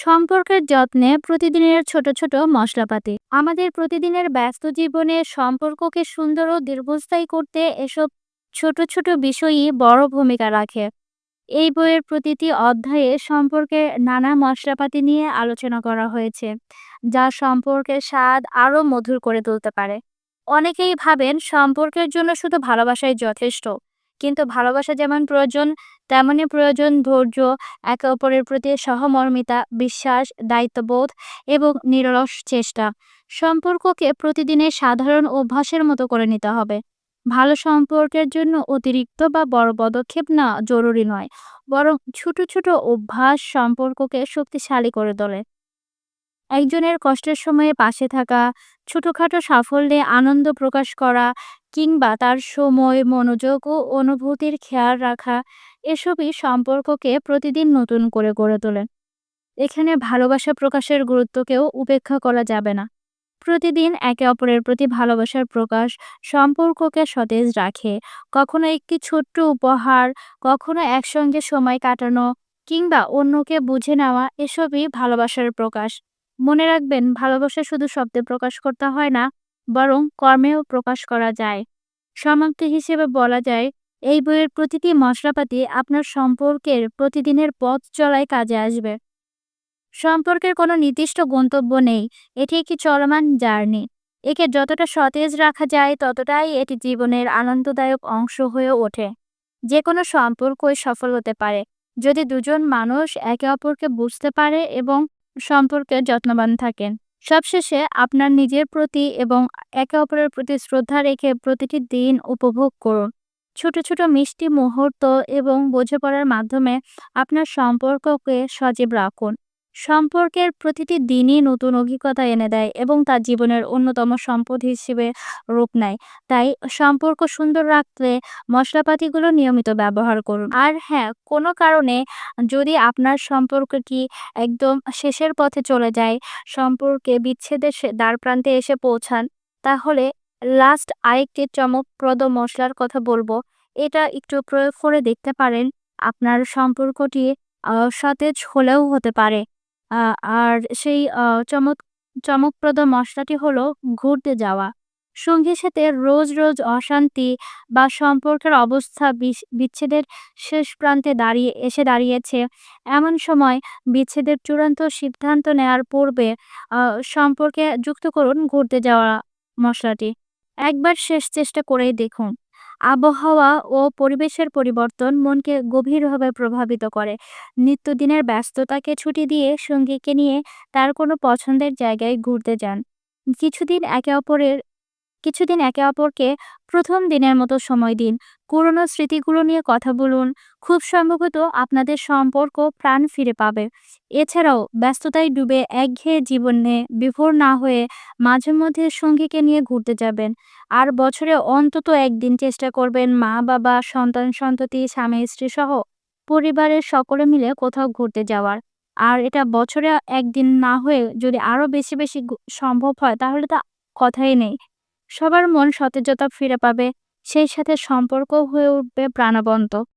সম্পর্কের যত্নে প্রতিদিনের ছোট ছোট মশলাপাতি। আমাদের প্রতিদিনের ব্যস্ত জীবনে সম্পর্ককে সুন্দর ও দীর্ঘস্থায়ী করতে এসব ছোট ছোট বিষয়ই বড় ভূমিকা রাখে। এই বইয়ের প্রতিটি অধ্যায়ে সম্পর্কে নানা মশলাপাতি নিয়ে আলোচনা করা হয়েছে, যা সম্পর্কের স্বাদ আরও মধুর করে তুলতে পারে। অনেকেই ভাবেন সম্পর্কের জন্য শুধু ভালোবাসাই যথেষ্ট। কিন্তু ভালোবাসা যেমন প্রয়োজন, তেমনই প্রয়োজন ধৈর্য, একে অপরের প্রতি সহমর্মিতা, বিশ্বাস, দায়িত্ববোধ এবং নিরলস চেষ্টা। সম্পর্ককে প্রতিদিনের সাধারণ অভ্যাসের মতো করে নিতে হবে। ভালো সম্পর্কের জন্য অতিরিক্ত বা বড় পদক্ষেপ না জরুরি নয়, বরং ছোট ছোট অভ্যাস সম্পর্ককে শক্তিশালী করে তোলে। একজনের কষ্টের সময়ে পাশে থাকা, ছোটখাটো সাফল্যে আনন্দ প্রকাশ করা কিংবা তার সময়, মনোযোগ ও অনুভূতির খেয়াল রাখা, এসবই সম্পর্ককে প্রতিদিন নতুন করে গড়ে তোলে। এখানে ভালোবাসা প্রকাশের গুরুত্বকেও উপেক্ষা করা যাবে না। প্রতিদিন একে অপরের প্রতি ভালোবাসার প্রকাশ সম্পর্ককে সতেজ রাখে। কখনো একটি ছোট্ট উপহার, কখনো একসঙ্গে সময় কাটানো কিংবা অন্যকে বুঝে নেওয়া, এসবই ভালোবাসার প্রকাশ। মনে রাখবেন, ভালোবাসা শুধু শব্দে প্রকাশ করতে হয় না, বরং কর্মেও প্রকাশ করা যায়। সমাপ্তি হিসেবে বলা যায়, এই বইয়ের প্রতিটি মশলাপাতি আপনার সম্পর্কের প্রতিদিনের পথ চলায় কাজে আসবে। সম্পর্কের কোনো নির্দিষ্ট গন্তব্য নেই, এটি একটি চলমান জার্নি। একে যতটা সতেজ রাখা যায়, ততটাই এটি জীবনের আনন্দদায়ক অংশ হয়ে ওঠে। যে কোনো সম্পর্কই সফল হতে পারে। যদি দুজন মানুষ একে অপরকে বুঝতে পারে এবং সম্পর্কে যত্নবান থাকেন। সবশেষে আপনার নিজের প্রতি এবং একে অপরের প্রতি শ্রদ্ধা রেখে প্রতিটি দিন উপভোগ করুন। ছোট ছোট মিষ্টি মুহূর্ত এবং বোঝাপড়ার মাধ্যমে আপনার সম্পর্ককে সজীব রাখুন। সম্পর্কের প্রতিটি দিনই নতুন অভিজ্ঞতা এনে দেয় এবং তার জীবনের অন্যতম সম্পদ হিসেবে রূপ নেয়। তাই সম্পর্ক সুন্দর রাখতে মশলাপাতিগুলো নিয়মিত ব্যবহার করুন। আর হ্যাঁ কোনো কারণে যদি আপনার সম্পর্কটি একদম শেষের পথে চলে যায়, সম্পর্কে বিচ্ছেদের দ্বার প্রান্তে এসে পৌঁছান, তাহলে লাস্ট আরেকটি চমকপ্রদ মশলার কথা বলব। এটা একটু প্রয়োগ করে দেখতে পারেন, আপনার সম্পর্কটি সতেজ হলেও হতে পারে। আর সেই চমক চমকপ্রদ মশলাটি হলো ঘুরতে যাওয়া। সঙ্গীর সাথে রোজ রোজ অশান্তি বা সম্পর্কের অবস্থা বিচ্ছেদের শেষ প্রান্তে দাঁড়িয়ে, এসে দাঁড়িয়েছে। এমন সময় বিচ্ছেদের চূড়ান্ত সিদ্ধান্ত নেওয়ার পূর্বে সম্পর্কে যুক্ত করুন ঘুরতে যাওয়া মশলাটি। একবার শেষ চেষ্টা করেই দেখুন। আবহাওয়া ও পরিবেশের পরিবর্তন মনকে গভীরভাবে প্রভাবিত করে। নিত্যদিনের ব্যস্ততাকে ছুটি দিয়ে সঙ্গীকে নিয়ে তার কোনো পছন্দের জায়গায় ঘুরতে যান। কিছুদিন একে অপরের কিছুদিন একে অপরকে প্রথম দিনের মতো সময় দিন। পুরনো স্মৃতিগুলো নিয়ে কথা বলুন। খুব সম্ভবত আপনাদের সম্পর্ক প্রাণ ফিরে পাবে। এছাড়াও ব্যস্ততায় ডুবে একঘেয়ে জীবনে বিভোর না হয়ে মাঝে মধ্যে সঙ্গীকে নিয়ে ঘুরতে যাবেন। আর বছরে অন্তত একদিন চেষ্টা করবেন মা, বাবা, সন্তান, সন্ততি, স্বামী, স্ত্রী সহ পরিবারের সকলে মিলে কোথাও ঘুরতে যাওয়ার। আর এটা বছরে একদিন না হয়ে যদি আরও বেশি বেশি সম্ভব হয় তাহলে তা কথাই নেই। সবার মন সতেজতা ফিরে পাবে সেই সাথে সম্পর্ক হয়ে উঠবে প্রাণবন্ত।